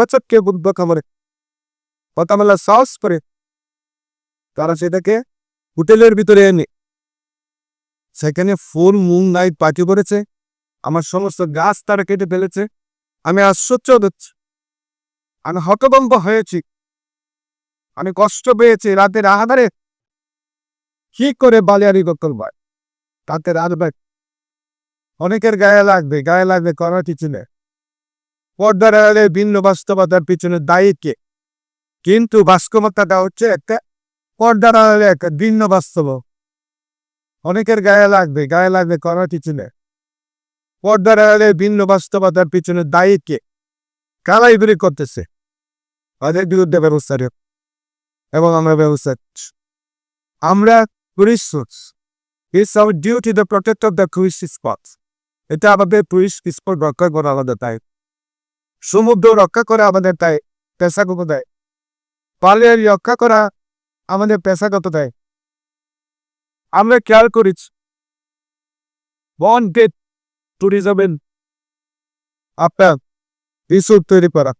বছর কেউ বুদ্ধ খামারে কথামেলা সাহস করে তারা সেটাকে হোটেলের ভিতরে এনে সেখানে ফুল মুন নাইট পার্টি করেছে। আমার সমস্ত গাছ তারা কেটে ফেলেছে। আমি আশ্চর্য হচ্ছে। আমি হতভম্ব হয়েছি। আমি কষ্ট পেয়েছি রাতের আহারে। কি করে বালিয়ারি গোকল ভাই? তাতে রাতবে অনেকের গায়ে লাগবে গায়ে লাগবে, করার কিছু নেই। পর্দার আড়ালে ভিন্ন বাস্তবতার পিছনে দায়ী কে? কিন্তু বাস্তবতাটা হচ্ছে একটা পর্দার আড়ালে একটা ভিন্ন বাস্তব। অনেকের গায়ে লাগবে গায়ে লাগবে করার কিছু নেই। পর্দার আড়ালে ভিন্ন বাস্তবতার পিছনে দায়ী কে? কারা এগুলি করতেছে। তাদের বিরুদ্ধে ব্যবস্থা এবং আমরা ব্যবস্থা। আমরা tourist it's our duty the protect of the tourist spot এটা আমাদের টুরিস্ট স্পট রক্ষা করা আমাদের তাই সমুদ্র রক্ষা করা আমাদের তাই পেশাগত দেয়। পালের রক্ষা করা আমাদের পেশাগত দেয়। আমরা খেয়াল করেছি বন গেট ট্যুরিজমের আপনার রিসোর্ট তৈরি করা।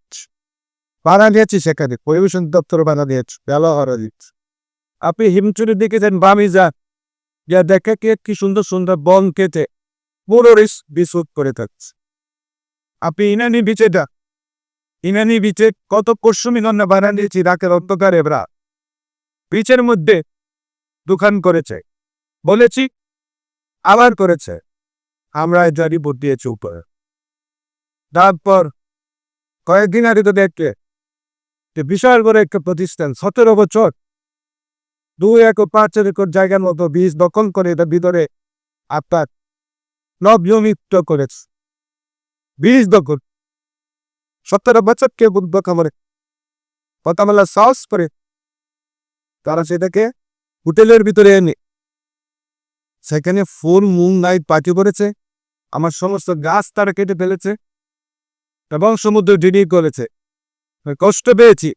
বাধা দিয়েছি সেখানে, পরিবেশন দপ্তর বাধা দিয়েছে, ব্যবহার দিচ্ছে আপনি হিমচুরি দিকে যান, বামি যা দেখে কে কি সুন্দর সুন্দর বন কেটে পুরো রিস রিসোর্ট করে থাকছে। আপনি ইনানি বিচে যান ইনানি বিচে কত পশ্চিমী গণ্য বাধা দিয়েছি রাতের অন্ধকারে এবার বিচের মধ্যে দোকান করেছে। বলেছি, আবার করেছে। আমরা এটা রিপোর্ট দিয়েছি উপরে। তারপর কয়েকদিন আগে তো দেখতে যে বিশাল বড় একটা প্রতিষ্ঠান, সতেরো বছর। দুই একর পাঁচ একর জায়গার মতো বীজ দখল করে এটা ভিতরে আপনার নবনিয়মিত করেছে। বীজ দখল সতেরো বছর কে বুদ্ধ খামারে কথামেলা সাহস করে। তারা সেটাকে হোটেলের ভিতরে এনে, সেখানে ফুল মুং নাইট পার্টি করেছে। আমার সমস্ত গাছ তারা কেটে ফেলেছে। এবং সমুদ্র ডিডি করেছে। কষ্ট পেয়েছি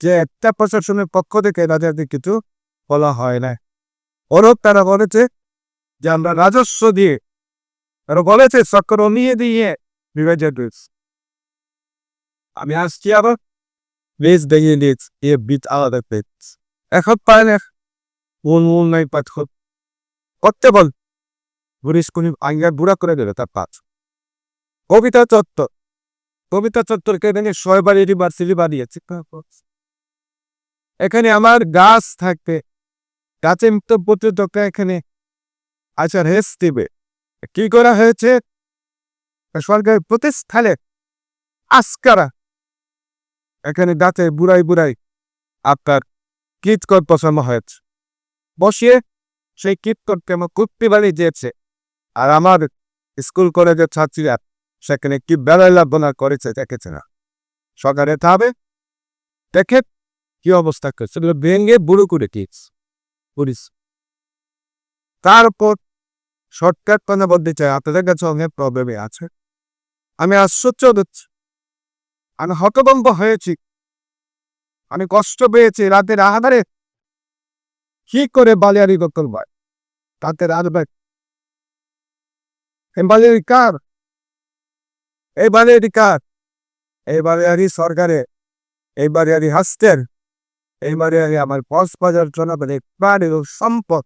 যে একটা প্রশাসনের পক্ষ থেকে তাদেরকে কিছু বলা হয় না ওরও তারা বলেছে যে আমরা রাজস্ব দিয়ে বলেছে চক্র নিয়ে দিয়ে বিভাজন রয়েছে আমি আসছি আবার। বেশ দেখে নিয়েছি এ বিচ আলাদা পেজ এখন পায় না মন মন নাই করতে বল। বুড়িস কোনি আঙ্গার বুড়া করে দিল তার পাঁচ কবিতা চত্বর। কবিতা চত্বরকে ভেঙে ছয়বার ইউনিভার্সিটি বানিয়েছে। এখানে আমার গাছ থাকবে। গাছে মুক্ত পর্যটকরা এখানে আচার হেস দিবে। কি করা হয়েছে? সরকারের প্রতিষ্ঠানে আসকারা। এখানে গাছে বুড়াই বুড়াই আপনার কীটকট বসানো হয়েছে। বসিয়ে সেই কীটকটকে আমার কুপ্পি বানিয়ে দিয়েছে। আর আমার স্কুল কলেজের ছাত্রীরা সেখানে কি বেলায় লাভনা করেছে দেখেছে না। সকালে থাবে দেখে কি অবস্থা করছে? ভেঙে বুড়ো করে পুলিশ। তারপর শর্টকাট কথা বলতে চাই, আপনাদের কাছে অনেক প্রবলেমে আছে। আমি আশ্চর্য হচ্ছে। আমি হতভম্ব হয়েছি। আমি কষ্ট পেয়েছি রাতের আহারে। কি করে বালিয়ারি গোকল ভাই তাতে রাতবে বালিয়ারি কার? এই বালিয়ারি কার? এই বালিয়ারি সরকারে এই বালিয়ারি হাস্তের এই বালিয়ারি আমার কক্সবাজার জনগণের প্রাণের সম্পদ।